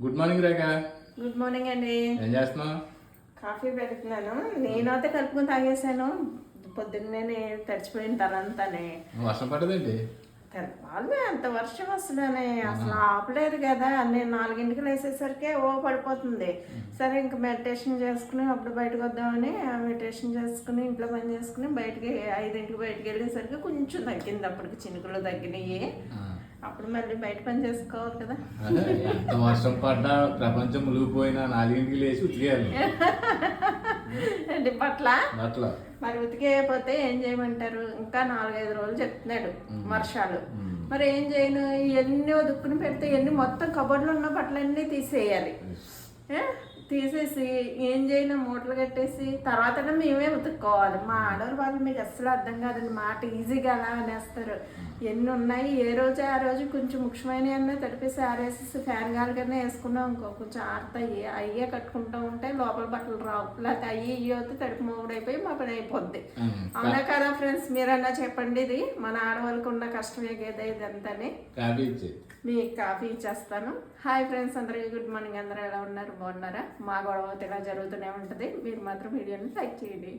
Good morning Rekha. Good morning అండి. ఏం చేస్తున్నావు? కాఫీ పెడుతున్నాను. నేనైతే కలుపుకొని తాగేసాను పొద్దున్నే తడిచిపోయిన తనంతానే వర్షం పట్టదేంటి వాళ్ళు అంత వర్షం వస్తుందని అసలు ఆపలేదు కదా. నేను నాలుగింటికి లేసేసరికి ఓ పడిపోతుంది. సరే ఇంకా మెడిటేషన్ చేసుకుని అప్పుడు బయటకు వద్దామని మెడిటేషన్ చేసుకుని ఇంట్లో పని చేసుకుని బయటికి ఐదింటికి బయటికి వెళ్ళేసరికి కొంచెం తగ్గింది. అప్పటికి చినుకులు తగ్గినాయి. అప్పుడు మళ్ళీ బయట పని చేసుకోవాలి కదా. ఎంత వర్షం పడ్డా ప్రపంచం మునిగిపోయినా నాలుగింటికి లేచి ఉతికేయాలి. పట్ల? అట్లా మరి ఉతికేయకపోతే ఏం చేయమంటారు? ఇంకా నాలుగైదు రోజులు చెప్తున్నాడు వర్షాలు. మరి ఏం చేయను? ఇవన్నీ వదుక్కుని పెడితే ఇవన్నీ మొత్తం కబోర్డ్లో ఉన్న బట్టలన్నీ తీసేయాలి? తీసేసి ఏం చేయను మూటలు కట్టేసి తర్వాత మేమే ఉతుక్కోవాలి. మా ఆడవాళ్ళు వాళ్ళు మీకు అస్సలు అర్థం కాదండి మాట ఈజీగా అలా అనేస్తారు. ఎన్ని ఉన్నాయి ఏ రోజు ఆ రోజు కొంచెం ముఖ్యమైన అన్నీ తడిపేసి ఆరేసేసి ఫ్యాన్ గాలికన్నా వేసుకున్నాం ఇంకో కొంచెం ఆడతాయి అయ్యే కట్టుకుంటూ ఉంటే లోపల బట్టలు రావు. లేకపోతే అయ్యి ఇయ్యి అయితే తడిపి మూడైపోయి మా పని అయిపోద్ది. అవునా కదా ఫ్రెండ్స్? మీరన్నా చెప్పండి ఇది. మన ఆడవాళ్ళకు ఉన్న కష్టమే కదా ఇదంతానే కాఫీ ఇచ్చి మీకు కాఫీ ఇచ్చేస్తాను. హాయ్ ఫ్రెండ్స్ అందరికీ గుడ్ మార్నింగ్. అందరూ ఎలా ఉన్నారు? బాగున్నారా? మా గొడవ అయితే ఇలా జరుగుతూనే ఉంటుంది. మీరు మాత్రం వీడియోని లైక్ చేయండి.